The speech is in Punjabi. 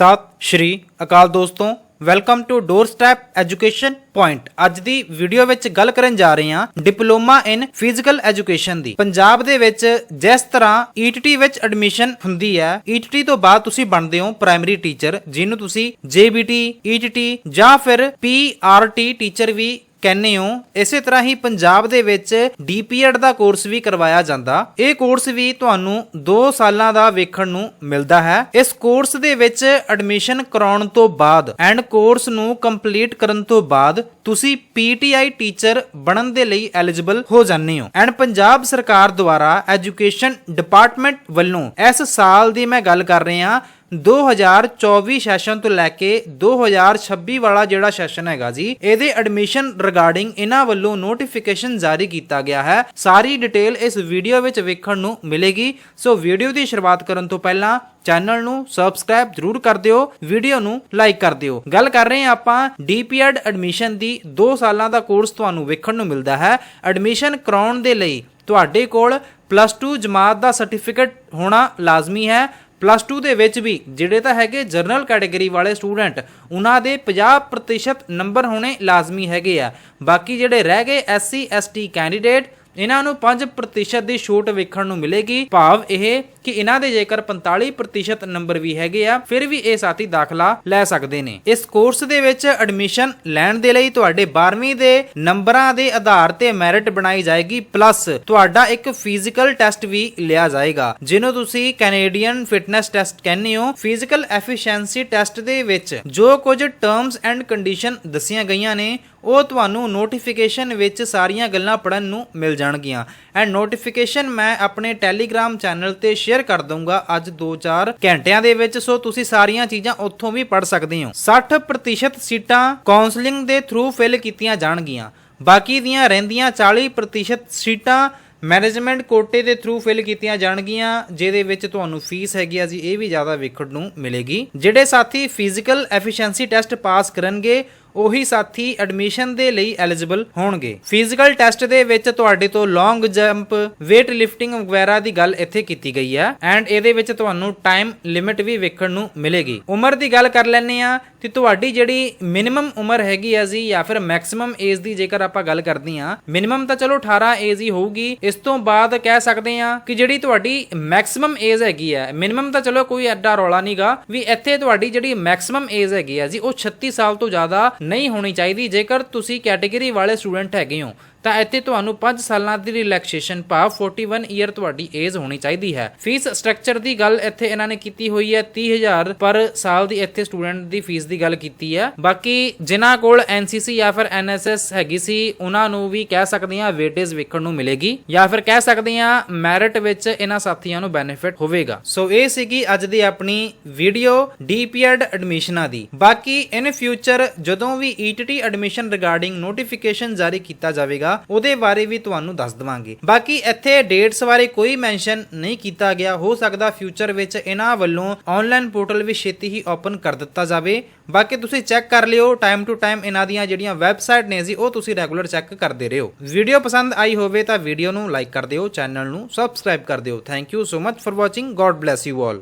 ਸਤਿ ਸ਼੍ਰੀ ਅਕਾਲ ਦੋਸਤੋ welcome to door step education point ਅੱਜ ਦੀ ਵੀਡੀਓ ਵਿੱਚ ਗੱਲ ਕਰਨ ਜਾ ਰਹੇ ਹਾਂ ਡਿਪਲੋਮਾ ਇਨ ਫਿਜ਼ੀਕਲ ਐਜੂਕੇਸ਼ਨ ਦੀ। ਪੰਜਾਬ ਦੇ ਵਿੱਚ ਜਿਸ ਤਰ੍ਹਾਂ ETT ਵਿੱਚ ਐਡਮਿਸ਼ਨ ਹੁੰਦੀ ਹੈ ETT ਤੋਂ ਬਾਅਦ ਤੁਸੀਂ ਬਣਦੇ ਹੋ ਪ੍ਰਾਇਮਰੀ ਟੀਚਰ ਜਿਹਨੂੰ ਤੁਸੀਂ JBT ETT ਜਾਂ ਫਿਰ PRT ਟੀਚਰ ਵੀ ਕਹਿੰਦੇ ਹੋ, ਇਸੇ ਤਰ੍ਹਾਂ ਹੀ ਪੰਜਾਬ ਦੇ ਵਿੱਚ ਡੀਪੀਐਡ ਦਾ ਕੋਰਸ ਵੀ ਕਰਵਾਇਆ ਜਾਂਦਾ। ਇਹ ਕੋਰਸ ਵੀ ਤੁਹਾਨੂੰ 2 ਸਾਲਾਂ ਦਾ ਵੇਖਣ ਨੂੰ ਮਿਲਦਾ ਹੈ। ਇਸ ਕੋਰਸ ਦੇ ਵਿੱਚ ਐਡਮਿਸ਼ਨ ਕਰਾਉਣ ਤੋਂ ਬਾਅਦ ਐਂਡ ਕੋਰਸ ਨੂੰ ਕੰਪਲੀਟ ਕਰਨ ਤੋਂ ਬਾਅਦ ਤੁਸੀਂ ਪੀਟੀਆਈ ਟੀਚਰ ਬਣਨ ਦੇ ਲਈ ਐਲੀਜੀਬਲ ਹੋ ਜਾਂਦੇ ਹੋ। ਐਂਡ ਪੰਜਾਬ ਸਰਕਾਰ ਦੁਆਰਾ ਐਜੂਕੇਸ਼ਨ ਡਿਪਾਰਟਮੈਂਟ ਵੱਲੋਂ ਇਸ ਸਾਲ ਦੀ ਮੈਂ ਗੱਲ ਕਰ ਰਿਹਾ 2024 ਸੈਸ਼ਨ ਤੋਂ ਲੈ ਕੇ 2026 ਵਾਲਾ ਜਿਹੜਾ ਸੈਸ਼ਨ ਹੈਗਾ ਜੀ, ਇਹਦੇ ਐਡਮਿਸ਼ਨ ਰਿਗਾਰਡਿੰਗ ਇਹਨਾਂ ਵੱਲੋਂ ਨੋਟੀਫਿਕੇਸ਼ਨ ਜਾਰੀ ਕੀਤਾ ਗਿਆ ਹੈ। ਸਾਰੀ ਡਿਟੇਲ ਇਸ ਵੀਡੀਓ ਵਿੱਚ ਵੇਖਣ ਨੂੰ ਮਿਲੇਗੀ। ਸੋ ਵੀਡੀਓ ਦੀ ਸ਼ੁਰੂਆਤ ਕਰਨ ਤੋਂ ਪਹਿਲਾਂ ਚੈਨਲ ਨੂੰ ਸਬਸਕ੍ਰਾਈਬ ਜ਼ਰੂਰ ਕਰ ਦਿਓ ਵੀਡੀਓ ਨੂੰ ਲਾਈਕ ਕਰ ਦਿਓ। ਗੱਲ ਕਰ ਰਹੇ ਹਾਂ ਆਪਾਂ ਡੀਪੀਐਡ ਐਡਮਿਸ਼ਨ ਦੀ। 2 ਸਾਲਾਂ ਦਾ ਕੋਰਸ ਤੁਹਾਨੂੰ ਵੇਖਣ ਨੂੰ ਮਿਲਦਾ ਹੈ। ਐਡਮਿਸ਼ਨ ਕਰਾਉਣ ਦੇ ਲਈ ਤੁਹਾਡੇ ਕੋਲ ਪਲੱਸ 2 ਜਮਾਤ ਦਾ ਸਰਟੀਫਿਕੇਟ ਹੋਣਾ ਲਾਜ਼ਮੀ ਹੈ। ਪਲੱਸ 2 ਦੇ ਵਿੱਚ ਵੀ ਜਿਹੜੇ ਤਾਂ ਹੈਗੇ ਜਰਨਲ ਕੈਟਾਗਰੀ ਵਾਲੇ ਸਟੂਡੈਂਟ, ਉਹਨਾਂ ਦੇ 50% ਨੰਬਰ ਹੋਣੇ ਲਾਜ਼ਮੀ ਹੈਗੇ ਆ। ਬਾਕੀ ਜਿਹੜੇ ਰਹਿ ਗਏ ਐਸਸੀ ਐਸਟੀ ਕੈਂਡੀਡੇਟ ਇਹਨਾਂ ਨੂੰ 5% ਦੀ ਛੋਟ ਵੇਖਣ ਨੂੰ ਮਿਲੇਗੀ। ਭਾਵ ਇਹ ਕਿ ਇਹਨਾਂ ਦੇ ਜੇਕਰ 45% ਨੰਬਰ ਵੀ ਹੈਗੇ ਆ, ਫਿਰ ਵੀ ਇਹ ਸਾਥੀ ਦਾਖਲਾ ਲੈ ਸਕਦੇ ਨੇ। ਇਸ ਕੋਰਸ ਦੇ ਵਿੱਚ ਐਡਮਿਸ਼ਨ ਲੈਣ ਦੇ ਲਈ ਤੁਹਾਡੇ 12ਵੀਂ ਦੇ ਨੰਬਰਾਂ ਦੇ ਆਧਾਰ ਤੇ ਮੈਰਿਟ ਬਣਾਈ ਜਾਏਗੀ ਪਲੱਸ ਤੁਹਾਡਾ ਇੱਕ ਫਿਜ਼ੀਕਲ ਟੈਸਟ ਵੀ ਲਿਆ ਜਾਏਗਾ, ਜਿਹਨੂੰ ਤੁਸੀਂ ਕੈਨੇਡੀਅਨ ਫਿਟਨੈਸ ਟੈਸਟ ਕਹਿੰਦੇ ਹੋ। ਫਿਜ਼ੀਕਲ ਐਫੀਸ਼ੀਐਂਸੀ ਟੈਸਟ ਦੇ ਵਿੱਚ ਜੋ ਕੁਝ ਟਰਮਸ ਐਂਡ ਕੰਡੀਸ਼ਨ ਦੱਸੀਆਂ ਗਈਆਂ ਨੇ ਉਹ ਤੁਹਾਨੂੰ ਨੋਟੀਫਿਕੇਸ਼ਨ ਵਿੱਚ ਸਾਰੀਆਂ ਗੱਲਾਂ ਪੜਨ ਨੂੰ ਮਿਲ ਜਾਣਗੀਆਂ। ਐਂਡ ਨੋਟੀਫਿਕੇਸ਼ਨ ਮੈਂ ਆਪਣੇ ਟੈਲੀਗ੍ਰਾਮ ਚੈਨਲ ਤੇ ਸ਼ੇਅਰ ਕਰ ਦਊਂਗਾ ਅੱਜ 2-4 ਘੰਟਿਆਂ ਦੇ ਵਿੱਚ। ਸੋ ਤੁਸੀਂ ਸਾਰੀਆਂ ਚੀਜ਼ਾਂ ਉੱਥੋਂ ਵੀ ਪੜ ਸਕਦੇ ਹੋ। 60% ਸੀਟਾਂ ਕਾਉਂਸਲਿੰਗ ਦੇ ਥਰੂ ਫਿਲ ਕੀਤੀਆਂ ਜਾਣਗੀਆਂ। ਬਾਕੀ ਦੀਆਂ ਰਹਿੰਦੀਆਂ 40% ਸੀਟਾਂ ਮੈਨੇਜਮੈਂਟ ਕੋਟੇ ਦੇ ਥਰੂ ਫਿਲ ਕੀਤੀਆਂ ਜਾਣਗੀਆਂ, ਜਿਹਦੇ ਵਿੱਚ ਤੁਹਾਨੂੰ ਫੀਸ ਹੈਗੀ ਆ ਜੀ, ਇਹ ਵੀ ਜ਼ਿਆਦਾ ਵੇਖਣ ਨੂੰ ਮਿਲੇਗੀ। ਜਿਹੜੇ ਸਾਥੀ ਫਿਜ਼ੀਕਲ ਐਫੀਸ਼ੀਐਂਸੀ ਟੈਸਟ ਪਾਸ ਕਰਨਗੇ ਉਹੀ ਸਾਥੀ ਐਡਮਿਸ਼ਨ ਦੇ ਲਈ ਐਲੀਜੀਬਲ ਹੋਣਗੇ। ਫਿਜ਼ੀਕਲ ਟੈਸਟ ਦੇ ਵਿੱਚ ਤੁਹਾਡੇ ਤੋਂ ਲੌਂਗ ਜੰਪ weight ਲਿਫਟਿੰਗ ਵਗੈਰਾ ਦੀ ਗੱਲ ਇੱਥੇ ਕੀਤੀ ਗਈ ਹੈ ਐਂਡ ਇਹਦੇ ਵਿੱਚ ਤੁਹਾਨੂੰ ਟਾਈਮ ਲਿਮਿਟ ਵੀ ਵੇਖਣ ਨੂੰ ਮਿਲੇਗੀ। ਉਮਰ ਦੀ ਗੱਲ ਕਰ ਲੈਂਦੇ ਆ ਤੇ ਤੁਹਾਡੀ ਜਿਹੜੀ ਮਿਨੀਮਮ ਉਮਰ ਹੈਗੀ ਆ ਜੀ, ਜਾਂ ਫਿਰ ਮੈਕਸਿਮਮ ਏਜ ਦੀ ਜੇਕਰ ਆਪਾਂ ਗੱਲ ਕਰਦੇ ਆ ਮਿਨੀਮਮ ਤਾਂ ਚਲੋ 18 ਏਜ ਹੀ ਹੋਊਗੀ। ਇਸ ਤੋਂ ਬਾਅਦ ਕਹਿ ਸਕਦੇ ਆ ਕਿ ਜਿਹੜੀ ਤੁਹਾਡੀ ਮੈਕਸਿਮਮ ਏਜ ਹੈਗੀ ਆ ਮਿਨੀਮਮ ਤਾਂ ਚਲੋ ਕੋਈ ਐਡਾ ਰੌਲਾ ਨਹੀਂਗਾ ਵੀ ਇੱਥੇ ਤੁਹਾਡੀ ਜਿਹੜੀ ਮੈਕਸਿਮਮ ਏਜ ਹੈਗੀ ਆ ਜੀ, ਉਹ 36 ਸਾਲ ਤੋਂ ਜ਼ਿਆਦਾ ਨਹੀਂ ਹੋਣੀ ਚਾਹੀਦੀ ਜੇਕਰ ਤੁਸੀਂ ਕੈਟਾਗਰੀ ਵਾਲੇ ਸਟੂਡੈਂਟ ਹੈਗੇ ਹੋ। ਤਾਂ ਇੱਥੇ ਤੁਹਾਨੂੰ 5 ਸਾਲਾਂ ਦੀ ਰਿਲੈਕਸੇਸ਼ਨ ਭਾਵ 41 ਈਅਰ ਤੁਹਾਡੀ ਏਜ ਹੋਣੀ ਚਾਹੀਦੀ ਹੈ। ਫੀਸ ਸਟਰਕਚਰ ਦੀ ਗੱਲ ਇੱਥੇ ਇਹਨਾਂ ਨੇ ਕੀਤੀ ਹੋਈ ਹੈ 30000 ਪਰ ਸਾਲ ਦੀ ਇੱਥੇ ਸਟੂਡੈਂਟ ਦੀ ਫੀਸ ਦੀ ਗੱਲ ਕੀਤੀ ਹੈ। ਬਾਕੀ ਜਿਨ੍ਹਾਂ ਕੋਲ ਐਨਸੀਸੀ ਜਾਂ ਫਿਰ ਐਨਐਸਐਸ ਹੈਗੀ ਸੀ, ਉਹਨਾਂ ਨੂੰ ਵੀ ਕਹਿ ਸਕਦੇ ਆ ਵੇਟੇਜ ਵੇਖਣ ਨੂੰ ਮਿਲੇਗੀ ਜਾਂ ਫਿਰ ਕਹਿ ਸਕਦੇ ਆ ਮੈਰਿਟ ਵਿੱਚ ਇਹਨਾਂ ਸਾਥੀਆਂ ਨੂੰ ਬੈਨੀਫਿਟ ਹੋਵੇਗਾ। ਸੋ ਇਹ ਸੀਗੀ ਅੱਜ ਦੀ ਆਪਣੀ ਵੀਡੀਓ ਡੀਪੀਐਡ ਐਡਮਿਸ਼ਨਾਂ ਦੀ। ਬਾਕੀ ਇਨ ਫਿਊਚਰ ਜਦੋਂ ਵੀ ਈਟੀਟੀ ਐਡਮਿਸ਼ਨ ਰਿਗਾਰਡਿੰਗ ਨੋਟੀਫਿਕੇਸ਼ਨ ਜਾਰੀ ਕੀਤਾ ਜਾਵੇਗਾ ਉਹਦੇ ਬਾਰੇ ਵੀ ਤੁਹਾਨੂੰ ਦੱਸ ਦਵਾਂਗੇ। ਬਾਕੀ ਇੱਥੇ ਡੇਟਸ ਬਾਰੇ ਕੋਈ ਮੈਂਸ਼ਨ ਨਹੀਂ ਕੀਤਾ ਗਿਆ। ਹੋ ਸਕਦਾ ਫਿਊਚਰ ਵਿੱਚ ਇਹਨਾਂ ਵੱਲੋਂ ਆਨਲਾਈਨ ਪੋਰਟਲ ਵੀ ਛੇਤੀ ਹੀ ਓਪਨ ਕਰ ਦਿੱਤਾ ਜਾਵੇ। ਬਾਕੀ ਤੁਸੀਂ ਚੈੱਕ ਕਰ ਲਿਓ ਟਾਈਮ ਟੂ ਟਾਈਮ ਇਹਨਾਂ ਦੀਆਂ ਜਿਹੜੀਆਂ ਵੈਬਸਾਈਟ ਨੇ ਜੀ, ਉਹ ਤੁਸੀਂ ਰੈਗੂਲਰ ਚੈੱਕ ਕਰਦੇ ਰਹੋ। ਵੀਡੀਓ ਪਸੰਦ ਆਈ ਹੋਵੇ ਤਾਂ ਵੀਡੀਓ ਨੂੰ ਲਾਈਕ ਕਰ ਦਿਓ ਚੈਨਲ ਨੂੰ ਸਬਸਕ੍ਰਾਈਬ ਕਰ ਦਿਓ। Thank you so much for watching god bless you all